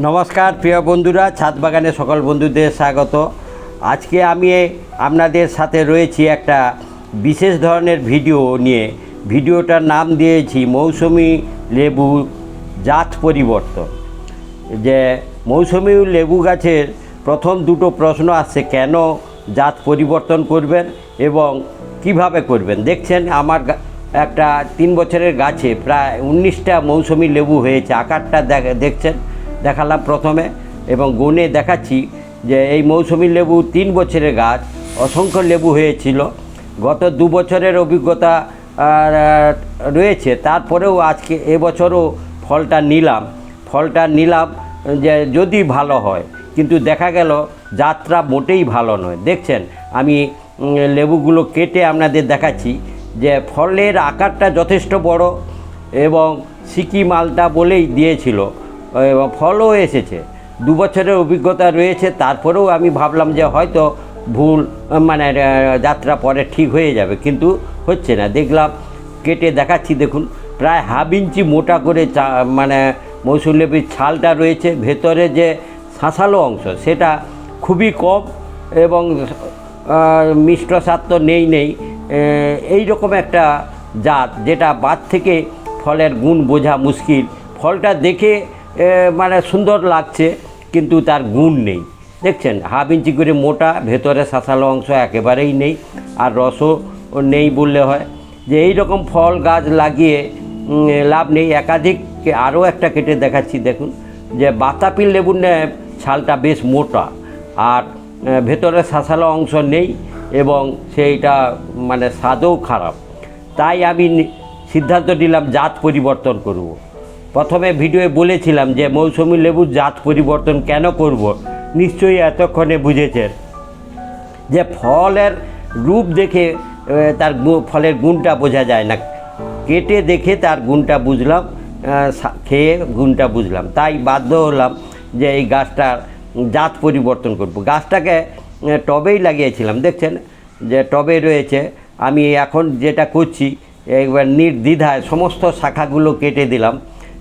নমস্কার, প্রিয় বন্ধুরা ছাদ বাগানে সকল বন্ধুদের স্বাগত। আজকে আমি আপনাদের সাথে রয়েছি একটা বিশেষ ধরনের ভিডিও নিয়ে। ভিডিওটার নাম দিয়েছি মৌসুমি লেবু জাত পরিবর্তন। যে মৌসুমি লেবু গাছের প্রথম দুটো প্রশ্ন আসছে, কেন জাত পরিবর্তন করবেন এবং কীভাবে করবেন? দেখছেন আমার একটা তিন বছরের গাছে প্রায় উনিশটা মৌসুমি লেবু হয়েছে, আকারটা দেখ- দেখছেন? দেখালাম প্রথমে এবং গুণে দেখাচ্ছি যে এই মৌসুমি লেবু তিন বছরের গাছ, অসংখ্য লেবু হয়েছিল। গত দু বছরের অভিজ্ঞতা রয়েছে। তারপরেও আজকে এবছরও ফলটা নিলাম। ফলটা নিলাম যে যদি ভালো হয়, কিন্তু দেখা গেল যাত্রা মোটেই ভালো নয়। দেখছেন, আমি লেবুগুলো কেটে আপনাদের দেখাচ্ছি যে ফলের আকারটা যথেষ্ট বড় এবং সিকি মালটা বলেই দিয়েছিল। ফলও এসেছে। দু বছরের অভিজ্ঞতা রয়েছে, তারপরেও আমি ভাবলাম যে হয়তো ভুল মানে যাত্রা পরে ঠিক হয়ে যাবে, কিন্তু হচ্ছে না। দেখলাম, কেটে দেখাচ্ছি, দেখুন, প্রায় হাফ ইঞ্চি মোটা করে চা মানে মৌসুম লেবুর ছালটা রয়েছে। ভেতরে যে শাঁসালো অংশ, সেটা খুবই কম এবং মিষ্ট স্বাদ তো নেই নেই। এই রকম একটা জাত, যেটা বাদ থেকে ফলের গুণ বোঝা মুশকিল। ফলটা দেখে মানে সুন্দর লাগছে, কিন্তু তার গুণ নেই। দেখছেন, হাফ ইঞ্চি করে মোটা, ভেতরে শাঁসালো অংশ একেবারেই নেই, আর রসও নেই বললে হয়। যে এই রকম ফল গাছ লাগিয়ে লাভ নেই। একাধিক আরও একটা কেটে দেখাচ্ছি, দেখুন। যে বাতাপি লেবুর ছালটা বেশ মোটা, আর ভেতরে শাঁসালো অংশ নেই, এবং সেইটা মানে স্বাদও খারাপ। তাই আমি সিদ্ধান্ত নিলাম জাত পরিবর্তন করব। প্রথমে ভিডিওয়ে বলেছিলাম যে মৌসুমি লেবুর জাত পরিবর্তন কেন করব। নিশ্চয়ই এতক্ষণে বুঝেছেন। যে ফলের রূপ দেখে তার ফলের গুণটা বোঝা যায় না। কেটে দেখে তার গুণটা বুঝলাম খেয়ে গুণটা বুঝলাম। তাই বাধ্য হলাম যে এই গাছটার জাত পরিবর্তন করব। গাছটাকে টবেই লাগিয়েছিলাম, দেখছেন? যে টবে রয়েছে, আমি এখন যেটা করছি একবার নির্দ্বিধায় সমস্ত শাখাগুলো কেটে দিলাম।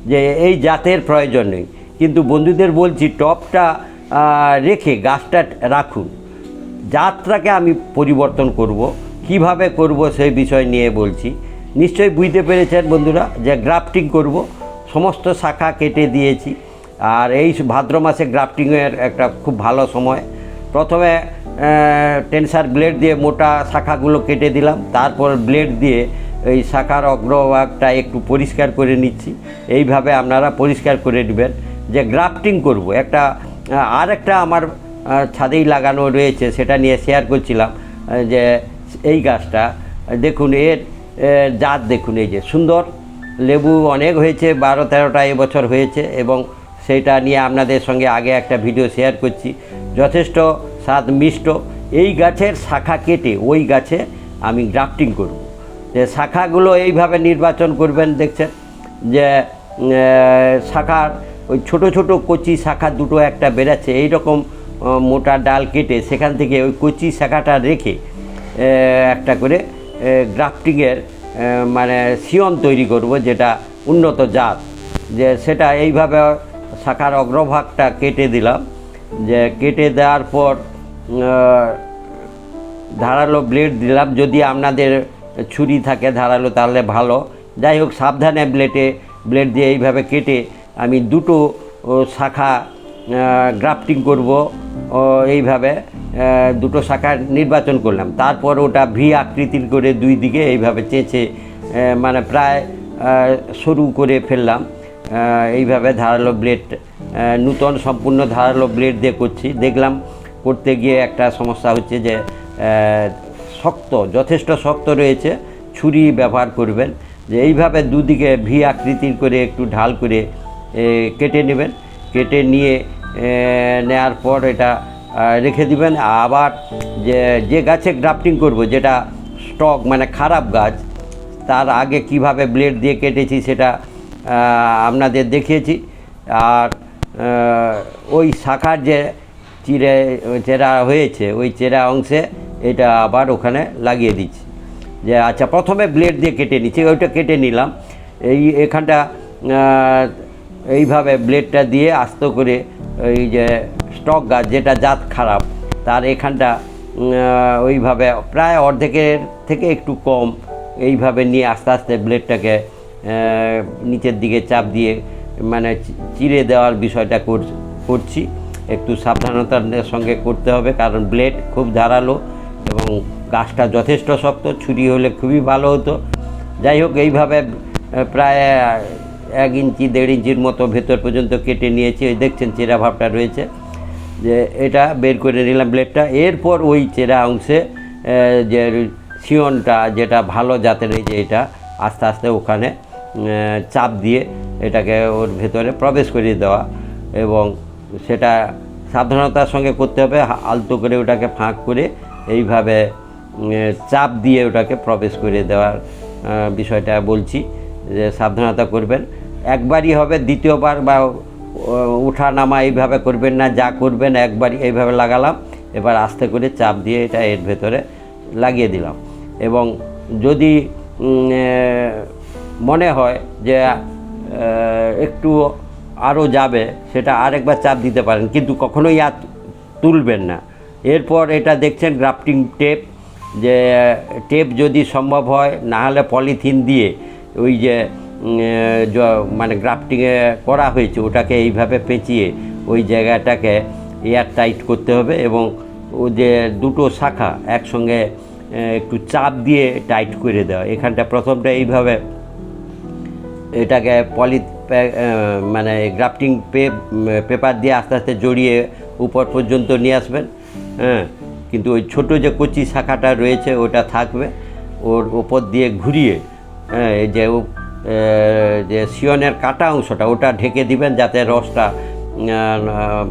যে এই জাতের প্রয়োজন নেই। কিন্তু বন্ধুদের বলছি, টপটা রেখে গাছটা রাখুন। যাত্রাকে আমি পরিবর্তন করব। কীভাবে করব সেই বিষয় নিয়ে বলছি। নিশ্চয়ই বুঝতে পেরেছেন বন্ধুরা যে গ্রাফটিং করব। সমস্ত শাখা কেটে দিয়েছি। আর এই ভাদ্র মাসে গ্রাফটিংয়ের একটা খুব ভালো সময়। প্রথমে টেনসার ব্লেড দিয়ে মোটা শাখাগুলো কেটে দিলাম। তারপর ব্লেড দিয়ে এই শাখার অগ্রভাগটা একটু পরিষ্কার করে নিচ্ছি। এইভাবে আপনারা পরিষ্কার করে নেবেন। যে গ্রাফটিং করব, একটা আর একটা আমার ছাদেই লাগানো রয়েছে, সেটা নিয়ে শেয়ার করছিলাম যে এই গাছটা, দেখুন, এর জাত দেখুন, এই যে সুন্দর, লেবু অনেক হয়েছে, বারো তেরোটা এবছর হয়েছে, এবং সেটা নিয়ে আপনাদের সঙ্গে আগে একটা ভিডিও শেয়ার করছি। যথেষ্ট স্বাদ মিষ্ট এই গাছের শাখা কেটে ওই গাছে আমি গ্রাফটিং করব। যে শাখাগুলো এইভাবে নির্বাচন করবেন, দেখছেন? যে শাখার ওই ছোট ছোট কচি শাখা দুটো একটা বেরাচ্ছে এইরকম মোটা ডাল কেটে সেখান থেকে ওই কচি শাখাটা রেখে একটা করে গ্রাফটিংয়ের মানে সিয়ন তৈরি করব, যেটা উন্নত জাত। যে সেটা এইভাবে শাখার অগ্রভাগটা কেটে দিলাম। যে কেটে দেওয়ার পর ধারালো ব্লেড দিলাম, যদি আপনাদের ছুরি থাকে ধারালো তাহলে ভালো। যাই হোক, সাবধানে ব্লেডে ব্লেড দিয়ে এইভাবে কেটে আমি দুটো শাখা গ্রাফটিং করব। এইভাবে দুটো শাখা নির্বাচন করলাম। তারপর ওটা ভি আকৃতির করে দুই দিকে এইভাবে চেঁচে মানে প্রায় সরু করে ফেললাম। এইভাবে ধারালো ব্লেড নূতন সম্পূর্ণ ধারালো ব্লেড দিয়ে করছি। দেখলাম করতে গিয়ে একটা সমস্যা হচ্ছে যে শক্ত যথেষ্ট শক্ত রয়েছে ছুরি ব্যবহার করবেন। যে এইভাবে দুদিকে ভি আকৃতির করে একটু ঢাল করে কেটে নেবেন। কেটে নিয়ে এ, নেওয়ার পর এটা রেখে দিবেন। আবার যে যে গাছে গ্রাফটিং করব যেটা স্টক মানে খারাপ গাছ তার আগে কীভাবে ব্লেড দিয়ে কেটেছি সেটা আপনাদের দেখিয়েছি। আর ওই শাখার যে চিরে চেরা হয়েছে ওই চেরা অংশে এটা আবার ওখানে লাগিয়ে দিচ্ছি। যে আচ্ছা প্রথমে ব্লেড দিয়ে কেটে নিচ্ছি, ওইটা কেটে নিলাম। এই এখানটা এইভাবে ব্লেডটা দিয়ে আস্ত করে ওই যে স্টক গাছ, যেটা জাত খারাপ, তার এখানটা ওইভাবে প্রায় অর্ধেকের থেকে একটু কম এইভাবে নিয়ে আস্তে আস্তে ব্লেডটাকে নিচের দিকে চাপ দিয়ে মানে চিরে দেওয়ার বিষয়টা কর- করছি। একটু সাবধানতার সঙ্গে করতে হবে, কারণ ব্লেড খুব ধারালো। এবং গাছটা যথেষ্ট শক্ত, ছুরি হলে খুবই ভালো হতো। যাই হোক, এইভাবে প্রায় এক ইঞ্চি, দেড় ইঞ্চির মতো ভেতর পর্যন্ত কেটে নিয়েছি। ওই দেখছেন চেরা ভাবটা রয়েছে যে এটা বের করে নিলাম ব্লেডটা এরপর ওই চেরা অংশে যে সিয়নটা যেটা ভালো জাতের এই যে এটা, আস্তে আস্তে ওখানে চাপ দিয়ে এটাকে ওর ভেতরে প্রবেশ করিয়ে দেওয়া এবং সেটা সাবধানতার সঙ্গে করতে হবে। আলতো করে ওটাকে ফাঁক করে এইভাবে চাপ দিয়ে ওটাকে প্রবেশ করে দেওয়ার বিষয়টা বলছি যে সাবধানতা করবেন। একবারই হবে, দ্বিতীয়বার বা উঠা নামা এইভাবে করবেন না, যা করবেন একবারই এইভাবে লাগালাম। এবার আস্তে করে চাপ দিয়ে এটা এর ভেতরে লাগিয়ে দিলাম। এবং যদি মনে হয় যে একটু আরও যাবে, সেটা আরেকবার চাপ দিতে পারেন, কিন্তু কখনোই আর তুলবেন না। এরপর এটা দেখছেন গ্রাফটিং টেপ, যে, টেপ যদি সম্ভব হয়, না হলে পলিথিন দিয়ে ওই যে মানে গ্রাফটিংয়ে করা হয়েছে, ওটাকে এইভাবে পেঁচিয়ে ওই জায়গাটাকে এয়ার টাইট করতে হবে এবং ও যে দুটো শাখা একসঙ্গে একটু চাপ দিয়ে টাইট করে দেওয়া। এখানটা প্রথমটা এইভাবে এটাকে পলি মানে গ্রাফটিং পেপার দিয়ে আস্তে আস্তে জড়িয়ে উপর পর্যন্ত নিয়ে আসবেন। হ্যাঁ কিন্তু ওই ছোটো যে কচি শাখাটা রয়েছে ওটা থাকবে। ওর ওপর দিয়ে ঘুরিয়ে হ্যাঁ যে ও, যে সিয়নের কাটা অংশটা ওটা ঢেকে দিবেন যাতে রসটা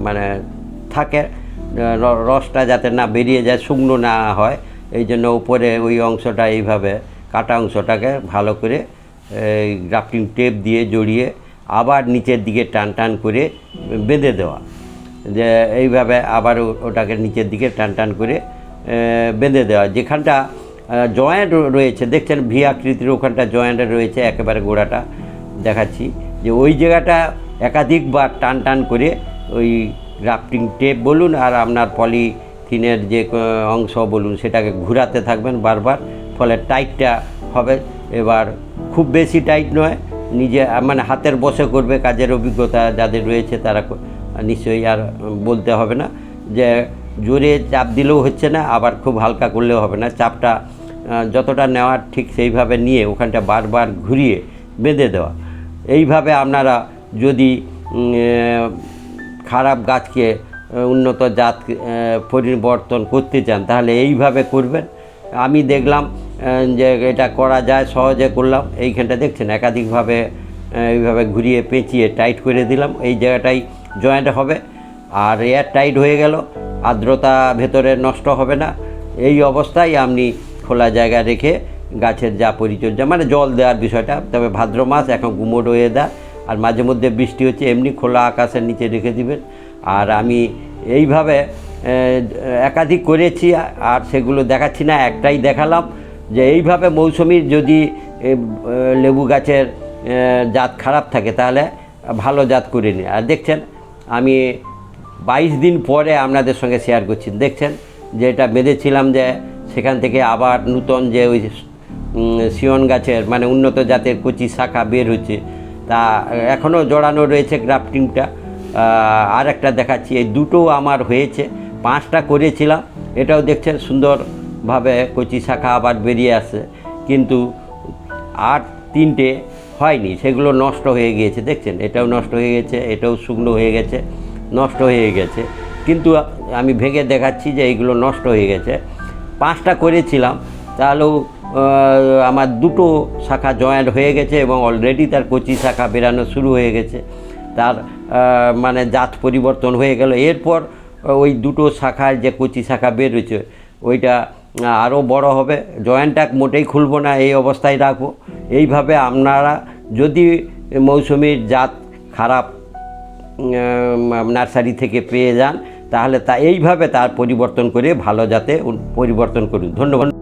মানে থাকে রসটা যাতে না বেরিয়ে যায় শুকনো না হয়। এই জন্য উপরে ওই অংশটা এইভাবে কাটা অংশটাকে ভালো করে গ্রাফটিং টেপ দিয়ে জড়িয়ে আবার নিচের দিকে টান টান করে বেঁধে দেওয়া। যে এইভাবে আবার ওটাকে নিচের দিকে টান টান করে বেঁধে দেওয়া। যেখানটা জয়েন্ট রয়েছে, দেখছেন ভি আকৃতির ওখানটা জয়েন্ট রয়েছে একেবারে গোড়াটা, দেখাচ্ছি। যে ওই জায়গাটা একাধিকবার টান টান করে ওই গ্রাফটিং টেপ বলুন আর আপনার পলিথিনের যে অংশ বলুন, সেটাকে ঘুরাতে থাকবেন বারবার, ফলে টাইটটা হবে। এবার খুব বেশি টাইট নয়, নিজে মানে হাতের বসে করবে কাজের অভিজ্ঞতা যাদের রয়েছে তারা নিশ্চয়ই আর বলতে হবে না যে জোরে চাপ দিলেও হচ্ছে না, আবার খুব হালকা করলেও হবে না। চাপটা যতটা নেওয়ার ঠিক সেইভাবে নিয়ে ওখানটা বারবার ঘুরিয়ে বেঁধে দেওয়া। এইভাবে আপনারা যদি খারাপ গাছকে উন্নত জাত পরিবর্তন করতে চান, তাহলে এইভাবে করবেন। আমি দেখলাম যে এটা করা যায়, সহজে করলাম, এইখানটা দেখছেন, একাধিকভাবে এইভাবে ঘুরিয়ে পেঁচিয়ে টাইট করে দিলাম। এই জায়গাটাই জয়েন্ট হবে, আর এয়ার টাইট হয়ে গেল, আর্দ্রতা ভেতরে নষ্ট হবে না। এই অবস্থায় আপনি খোলা জায়গা রেখে গাছের যা পরিচর্যা মানে জল দেওয়ার বিষয়টা, তবে ভাদ্র মাস এখন গুমোট হয়ে দেয় আর মাঝে মধ্যে বৃষ্টি হচ্ছে, এমনি খোলা আকাশের নিচে রেখে দিবেন। আর আমি এইভাবে একাধিক করেছি, আর সেগুলো দেখাচ্ছি না, একটাই দেখালাম, যে এইভাবে মৌসুমির যদি লেবু গাছের জাত খারাপ থাকে, তাহলে ভালো জাত করে নিই আর দেখছেন আমি বাইশ দিন পরে আপনাদের সঙ্গে শেয়ার করছি। দেখছেন যে এটা বেঁধেছিলাম যে সেখান থেকে আবার নূতন যে ওই সিয়ন গাছের মানে উন্নত জাতের কচি শাখা বের হচ্ছে, তা এখনও জড়ানো রয়েছে গ্রাফটিংটা আর একটা দেখাচ্ছি, এই দুটো আমার হয়েছে, পাঁচটা করেছিলাম। এটাও দেখছেন সুন্দরভাবে কচি শাখা আবার বেরিয়ে আসছে। কিন্তু আর তিনটে হয়নি, সেগুলো নষ্ট হয়ে গিয়েছে, দেখছেন? এটাও নষ্ট হয়ে গেছে, এটাও শুকনো হয়ে গেছে, নষ্ট হয়ে গেছে। কিন্তু আমি ভেঙে দেখাচ্ছি যে এইগুলো নষ্ট হয়ে গেছে। পাঁচটা করেছিলাম, তাহলেও আমার দুটো শাখা জয়েন্ট হয়ে গেছে এবং অলরেডি তার কচি শাখা বেরানো শুরু হয়ে গেছে। তার মানে জাত পরিবর্তন হয়ে গেল। এরপর ওই দুটো শাখায় যে কচি শাখা বের হয়েছে ওইটা আরও বড় হবে। জয়েন্টটা মোটেই খুলবো না, এই অবস্থায় রাখব। এইভাবে আপনারা যদি মৌসুমির জাত খারাপ নার্সারি থেকে পেয়ে যান, তাহলে তা এইভাবে তার পরিবর্তন করে ভালো জাতে পরিবর্তন করুন। ধন্যবাদ।